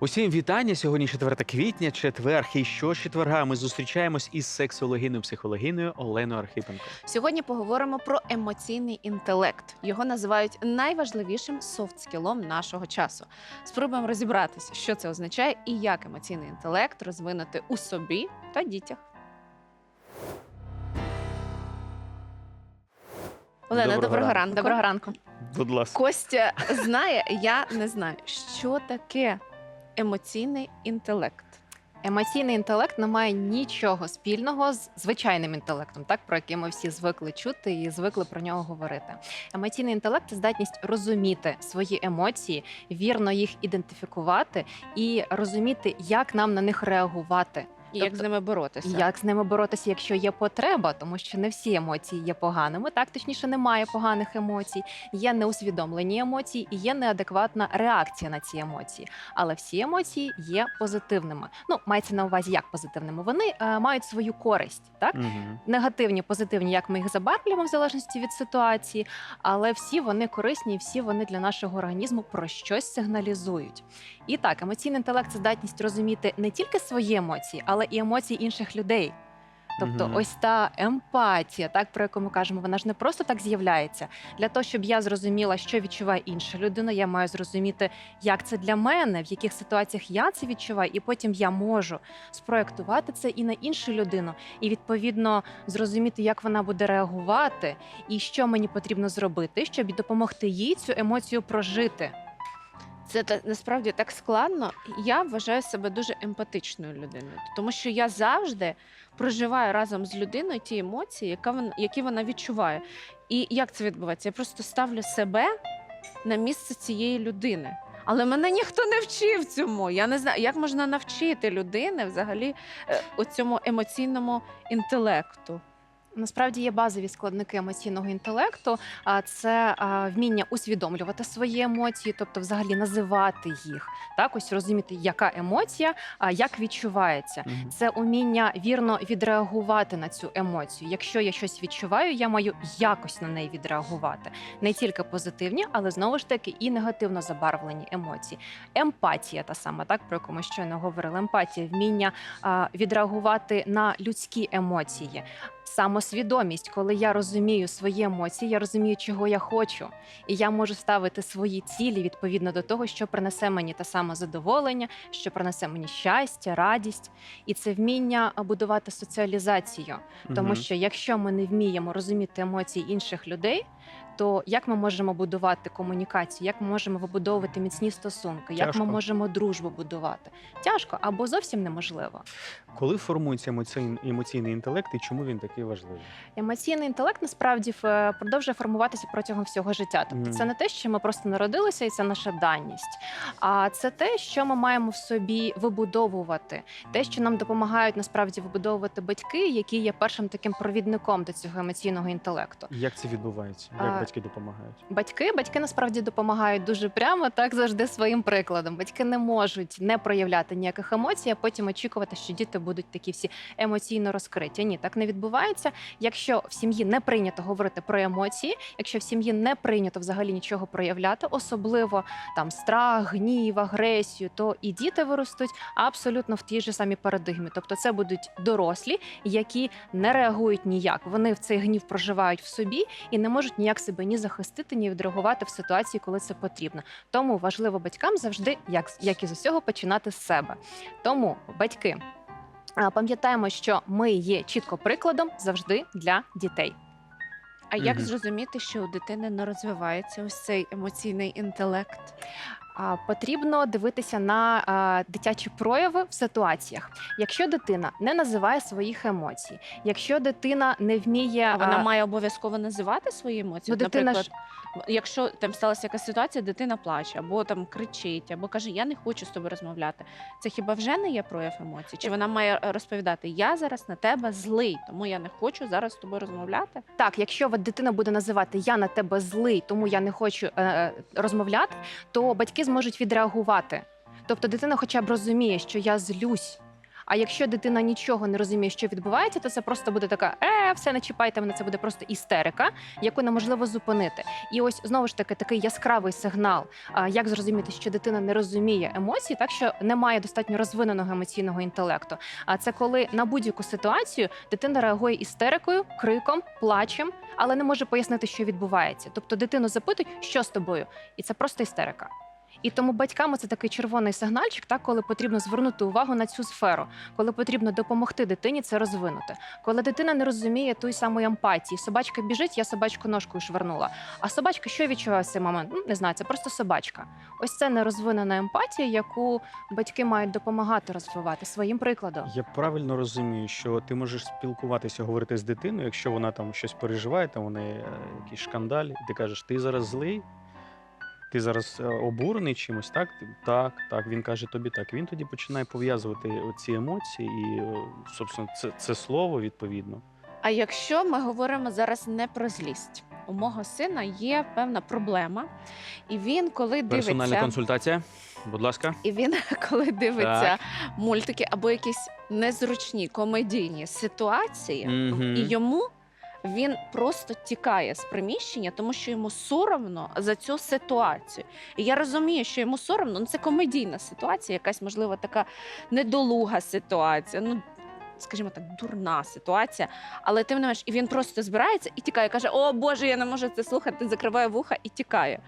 Усім вітання. Сьогодні 4 квітня, четвер. І що четверга ми зустрічаємось із сексологиною психологиною Оленою Архипенко. Сьогодні поговоримо про емоційний інтелект. Його називають найважливішим софт-скілом нашого часу. Спробуємо розібратися, що це означає і як емоційний інтелект розвинути у собі та дітях. Олена, Доброго доброго, ранку. ранку. Доброго ранку. Будь ласка. Костя знає, я не знаю, що таке емоційний інтелект. Емоційний інтелект не має нічого спільного з звичайним інтелектом, так про який ми всі звикли чути і звикли про нього говорити. Емоційний інтелект це здатність розуміти свої емоції, вірно їх ідентифікувати і розуміти, як нам на них реагувати. І як Тобто, з ними боротися? Як з ними боротися, якщо є потреба, тому що не всі емоції є поганими, так точніше немає поганих емоцій, є неусвідомлені емоції і є неадекватна реакція на ці емоції. Але всі емоції є позитивними. Ну мається на увазі як позитивними. Вони е, мають свою користь, так Угу. негативні, позитивні, як ми їх забарвлюємо в залежності від ситуації, але всі вони корисні, і всі вони для нашого організму про щось сигналізують. І так, емоційний інтелект це здатність розуміти не тільки свої емоції, але і емоції інших людей. Тобто, Мгм. ось та емпатія, так про яку ми кажемо, вона ж не просто так з'являється. Для того, щоб я зрозуміла, що відчуває інша людина, я маю зрозуміти, як це для мене, в яких ситуаціях я це відчуваю, і потім я можу спроектувати це і на іншу людину, і відповідно зрозуміти, як вона буде реагувати, і що мені потрібно зробити, щоб допомогти їй цю емоцію прожити. Це та- насправді так складно. Я вважаю себе дуже емпатичною людиною, тому що я завжди проживаю разом з людиною ті емоції, яка вона, які вона відчуває. І як це відбувається? Я просто ставлю себе на місце цієї людини. Але мене ніхто не вчив цьому. Я не знаю, як можна навчити людини взагалі е, оцьому емоційному інтелекту. Насправді є базові складники емоційного інтелекту, а це вміння усвідомлювати свої емоції, тобто взагалі називати їх, так ось розуміти, яка емоція, а як відчувається. Це уміння вірно відреагувати на цю емоцію. Якщо я щось відчуваю, я маю якось на неї відреагувати. Не тільки позитивні, але знову ж таки і негативно забарвлені емоції. Емпатія та сама, так про яку ми щойно говорили. Емпатія, вміння відреагувати на людські емоції. Самосвідомість, коли я розумію свої емоції, я розумію, чого я хочу, і я можу ставити свої цілі відповідно до того, що принесе мені те саме задоволення, що принесе мені щастя, радість, і це вміння будувати соціалізацію. Тому що якщо ми не вміємо розуміти емоції інших людей, то як ми можемо будувати комунікацію, як ми можемо вибудовувати міцні стосунки, як Тяжко. ми можемо дружбу будувати? Тяжко або зовсім неможливо. коли формується емоційний, емоційний інтелект і чому він такий важливий? Емоційний інтелект насправді продовжує формуватися протягом всього життя. Тобто, Мгм. це не те, що ми просто народилися, і це наша даність. А це те, що ми маємо в собі вибудовувати, те, що нам допомагають насправді вибудовувати батьки, які є першим таким провідником до цього емоційного інтелекту. Як це відбувається? Як А, батьки допомагають? Батьки, батьки насправді допомагають дуже прямо, так завжди своїм прикладом. Батьки не можуть не проявляти ніяких емоцій, а потім очікувати, що діти будуть такі всі емоційно розкриті. Ні, так не відбувається. Якщо в сім'ї не прийнято говорити про емоції, якщо в сім'ї не прийнято взагалі нічого проявляти, особливо там страх, гнів, агресію, то і діти виростуть абсолютно в тій же самій парадигмі. Тобто, це будуть дорослі, які не реагують ніяк. Вони в цей гнів проживають в собі і не можуть ніяк себе ні захистити, ні відреагувати в ситуації, коли це потрібно. Тому важливо батькам завжди, як, як і з усього, починати з себе. Тому батьки. Пам'ятаємо, що ми є чітко прикладом завжди для дітей. А як зрозуміти, що у дитини не розвивається ось цей емоційний інтелект? Потрібно дивитися на дитячі прояви в ситуаціях. Якщо дитина не називає своїх емоцій, якщо дитина не вміє А вона має обов'язково називати свої емоції. Ну, дитина Наприклад, якщо там сталася якась ситуація, дитина плаче або там кричить, або каже: Я не хочу з тобою розмовляти. Це хіба вже не є прояв емоцій? Чи вона має е, розповідати Я зараз на тебе злий, тому я не хочу зараз з тобою розмовляти? Так, якщо дитина буде називати Я на тебе злий, тому я не хочу е, е, розмовляти, то батьки зможуть відреагувати. Тобто дитина хоча б розуміє, що я злюсь. А якщо дитина нічого не розуміє, що відбувається, то це просто буде така е, все не чіпайте мене. Це буде просто істерика, яку неможливо зупинити. І ось знову ж таки такий яскравий сигнал. Як зрозуміти, що дитина не розуміє емоцій, так що немає достатньо розвиненого емоційного інтелекту. А це коли на будь-яку ситуацію дитина реагує істерикою, криком, плачем, але не може пояснити, що відбувається. Тобто дитину запитують, що з тобою, і це просто істерика. І тому батькам це такий червоний сигнальчик, так коли потрібно звернути увагу на цю сферу, коли потрібно допомогти дитині це розвинути. Коли дитина не розуміє тої самої емпатії, собачка біжить, я собачку ножкою швернула. А собачка що відчуває в цей момент? Ну, не знаю, це просто собачка. Ось це нерозвинена емпатія, яку батьки мають допомагати розвивати своїм прикладом. Я правильно розумію, що ти можеш спілкуватися, говорити з дитиною, якщо вона там щось переживає, там неї е, якийсь шкандаль, і ти кажеш, ти зараз злий, ти зараз е, обурений чимось, так? Так, так. Він каже тобі так. Він тоді починає пов'язувати ці емоції, і, е, собственно, це, це слово відповідно. А якщо ми говоримо зараз не про злість, у мого сина є певна проблема, і він, коли Персональна дивиться, консультація, будь ласка. і він, коли дивиться мультики або якісь незручні комедійні ситуації, Мгм. і йому він просто тікає з приміщення, тому що йому соромно за цю ситуацію. І я розумію, що йому соромно, ну це комедійна ситуація, якась можливо така недолуга ситуація. Ну скажімо так, дурна ситуація. Але тим не менш, і він просто збирається і тікає. каже: О Боже, я не можу це слухати, закриває вуха і тікає.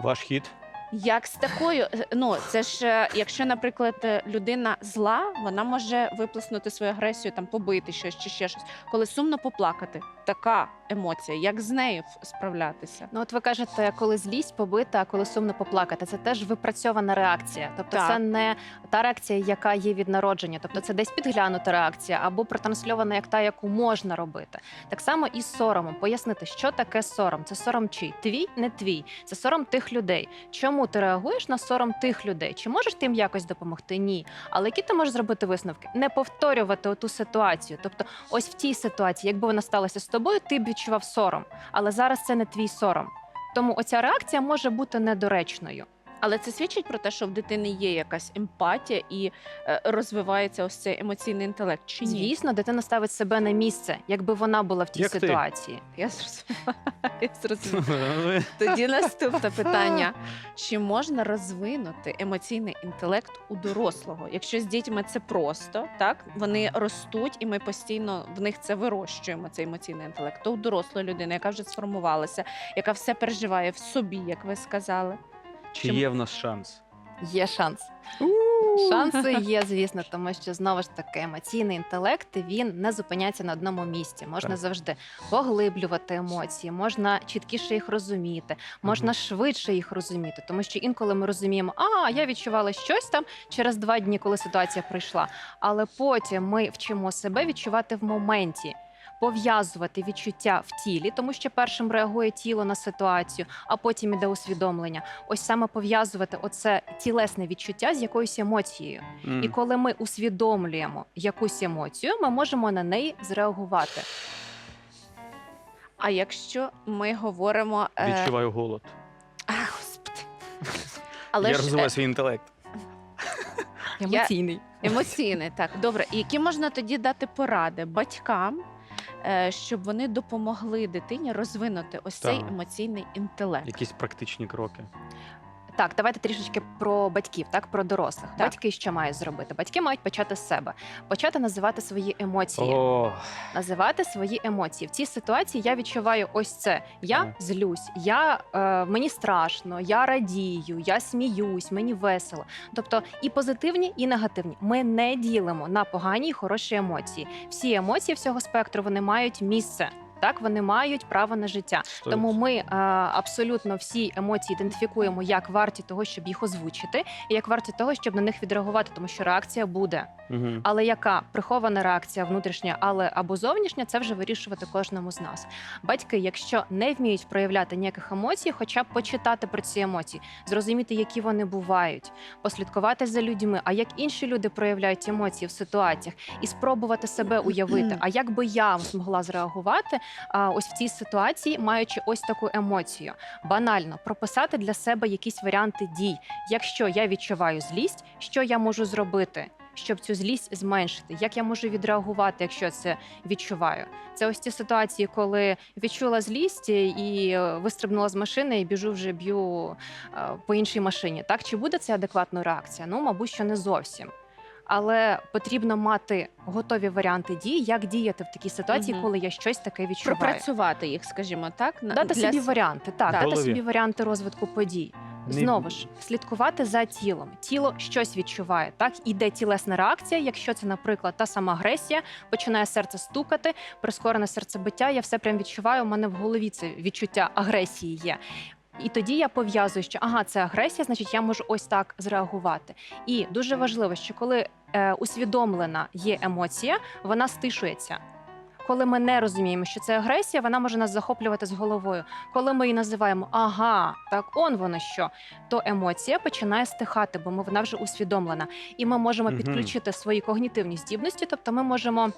Ваш хід. Як з такою, е, ну це ж е, якщо, наприклад, е, людина зла, вона може виплеснути свою агресію, там побити щось чи ще щось, коли сумно поплакати. Така емоція, як з нею справлятися? Ну, от ви кажете, коли злість побита, а коли сумно поплакати, це теж випрацьована реакція. Тобто, Так. це не та реакція, яка є від народження. Тобто, це десь підглянута реакція або протрансльована як та, яку можна робити. Так само і з соромом. Пояснити, що таке сором. Це сором чий? Твій, не твій. Це сором тих людей. Чому ти реагуєш на сором тих людей? Чи можеш ти їм якось допомогти? Ні. Але які ти можеш зробити висновки? Не повторювати оту ситуацію. Тобто, ось в тій ситуації, якби вона сталася з тобою, ти б відчував сором. Але зараз це не твій сором. Тому оця реакція може бути недоречною. Але це свідчить про те, що в дитини є якась емпатія і е, розвивається ось цей емоційний інтелект. Чи ні? Звісно, дитина ставить себе на місце, якби вона була в тій Як ти. ситуації. Я зрозуміла. Я зрозуміла. Тоді наступне питання: чи можна розвинути емоційний інтелект у дорослого? Якщо з дітьми це просто, так вони ростуть, і ми постійно в них це вирощуємо, цей емоційний інтелект, то у дорослої людини, яка вже сформувалася, яка все переживає в собі, як ви сказали. Чи є в нас шанс? Є шанс. Шанси є, звісно, тому що знову ж таки емоційний інтелект він не зупиняється на одному місці. Можна Так. завжди поглиблювати емоції, можна чіткіше їх розуміти, можна швидше їх розуміти. Тому що інколи ми розуміємо, а я відчувала щось там через два дні, коли ситуація прийшла. Але потім ми вчимо себе відчувати в моменті. Пов'язувати відчуття в тілі, тому що першим реагує тіло на ситуацію, а потім іде усвідомлення. Ось саме пов'язувати оце тілесне відчуття з якоюсь емоцією. М. І коли ми усвідомлюємо якусь емоцію, ми можемо на неї зреагувати. А якщо ми говоримо е, Відчуваю голод. А, господи. Але я ж розвиваю е, свій інтелект. Емоційний. емоційний, так добре. І які можна тоді дати поради батькам, щоб вони допомогли дитині розвинути ось цей Так. емоційний інтелект? Якісь практичні кроки. Так, давайте трішечки про батьків, так про дорослих. Так. Батьки що мають зробити? Батьки мають почати з себе, почати називати свої емоції. О, називати свої емоції. В цій ситуації я відчуваю ось це. Я Ага. злюсь, я е, мені страшно, я радію, я сміюсь, мені весело. Тобто і позитивні, і негативні. Ми не ділимо на погані і хороші емоції. Всі емоції всього спектру вони мають місце. Так, вони мають право на життя. сто Тому ми е, абсолютно всі емоції ідентифікуємо як варті того, щоб їх озвучити, і як варті того, щоб на них відреагувати, тому що реакція буде. Мгм. Але яка прихована реакція внутрішня, але або зовнішня, це вже вирішувати кожному з нас. Батьки, якщо не вміють проявляти ніяких емоцій, хоча б почитати про ці емоції, зрозуміти, які вони бувають, послідкувати за людьми, а як інші люди проявляють емоції в ситуаціях, і спробувати себе уявити. А як би я змогла зреагувати ось в цій ситуації, маючи ось таку емоцію, банально прописати для себе якісь варіанти дій. Якщо я відчуваю злість, що я можу зробити? щоб цю злість зменшити? Як я можу відреагувати, якщо це відчуваю? Це ось ті ситуації, коли відчула злість і е, вистрибнула з машини і біжу вже б'ю е, по іншій машині. Так чи буде це адекватна реакція? Ну, мабуть, що не зовсім. Але потрібно мати готові варіанти дій, як діяти в такій ситуації, Мгм. коли я щось таке відчуваю. Пропрацювати їх, скажімо так, на- Дати для собі с- варіанти, так, Так. дати Голові. собі варіанти розвитку подій. Не- Знову ж слідкувати за тілом. Тіло щось відчуває. Так іде тілесна реакція. Якщо це, наприклад, та сама агресія, починає серце стукати, прискорене серцебиття. Я все прям відчуваю. У мене в голові це відчуття агресії є. І тоді я пов'язую, що ага, це агресія, значить я можу ось так зреагувати. І дуже важливо, що коли е, усвідомлена є емоція, вона стишується. Коли ми не розуміємо, що це агресія, вона може нас захоплювати з головою. Коли ми її називаємо ага, так он воно що, то емоція починає стихати, бо ми вона вже усвідомлена. І ми можемо Мгм. підключити свої когнітивні здібності, тобто ми можемо.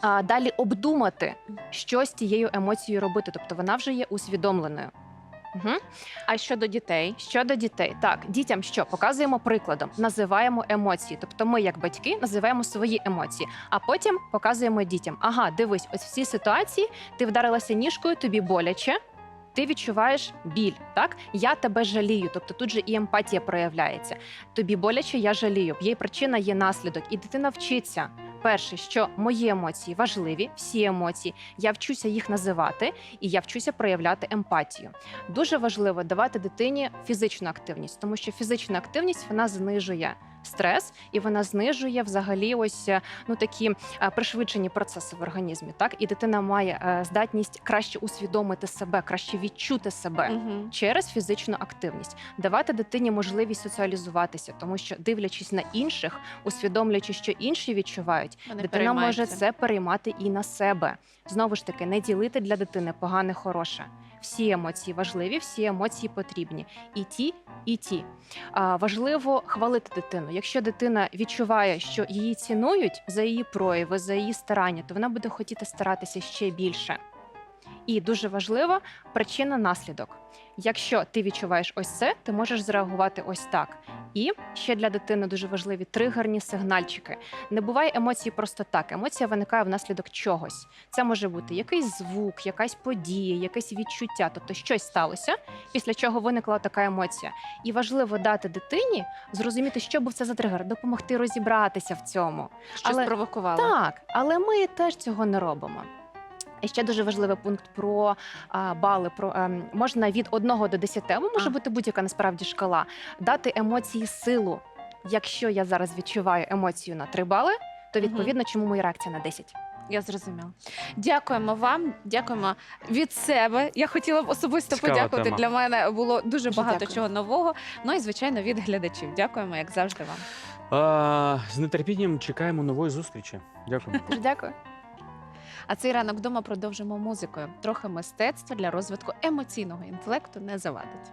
А, далі обдумати, що з тією емоцією робити, тобто вона вже є усвідомленою. Угу. А щодо дітей, Щодо дітей, так дітям що показуємо прикладом, називаємо емоції. Тобто, ми, як батьки, називаємо свої емоції, а потім показуємо дітям: ага, дивись, ось в цій ситуації ти вдарилася ніжкою, тобі боляче. Ти відчуваєш біль, так я тебе жалію. Тобто тут же і емпатія проявляється. Тобі боляче, я жалію. Є причина, є наслідок, і дитина вчиться. Перше, що мої емоції важливі, всі емоції. Я вчуся їх називати, і я вчуся проявляти емпатію. Дуже важливо давати дитині фізичну активність, тому що фізична активність вона знижує стрес і вона знижує взагалі ось е, ну такі е, пришвидшені процеси в організмі. Так і дитина має е, здатність краще усвідомити себе, краще відчути себе. Угу. Через фізичну активність давати дитині можливість соціалізуватися, тому що дивлячись на інших, усвідомлюючи, що інші відчувають, Вони дитина може це переймати і на себе. Знову ж таки, не ділити для дитини погане, хороше. Всі емоції важливі, всі емоції потрібні. І ті, і ті. А, важливо хвалити дитину. Якщо дитина відчуває, що її цінують за її прояви, за її старання, то вона буде хотіти старатися ще більше. І дуже важливо причина наслідок. Якщо ти відчуваєш ось це, ти можеш зреагувати ось так. І ще для дитини дуже важливі тригерні сигнальчики. Не буває емоцій просто так. Емоція виникає внаслідок чогось. Це може бути якийсь звук, якась подія, якесь відчуття, тобто щось сталося, після чого виникла така емоція. І важливо дати дитині зрозуміти, що був це за тригер, допомогти розібратися в цьому. Щось Але- провокувало. Так, але ми теж цього не робимо. І ще дуже важливий пункт про а, бали. Про ем, можна від 1 до 10, або може А. бути будь-яка насправді шкала, дати емоції силу. Якщо я зараз відчуваю емоцію на 3 бали, то відповідно, чому моя реакція на 10? Я зрозуміла. Дякуємо вам. Дякуємо від себе. Я хотіла б особисто Цікава подякувати. тема. Для мене було дуже, Дуже багато дякую. чого нового. Ну і звичайно від глядачів. Дякуємо, як завжди вам. А, з нетерпінням чекаємо нової зустрічі. Дякую. Дуже дякую. А цей ранок вдома продовжимо музикою. Трохи мистецтва для розвитку емоційного інтелекту не завадить.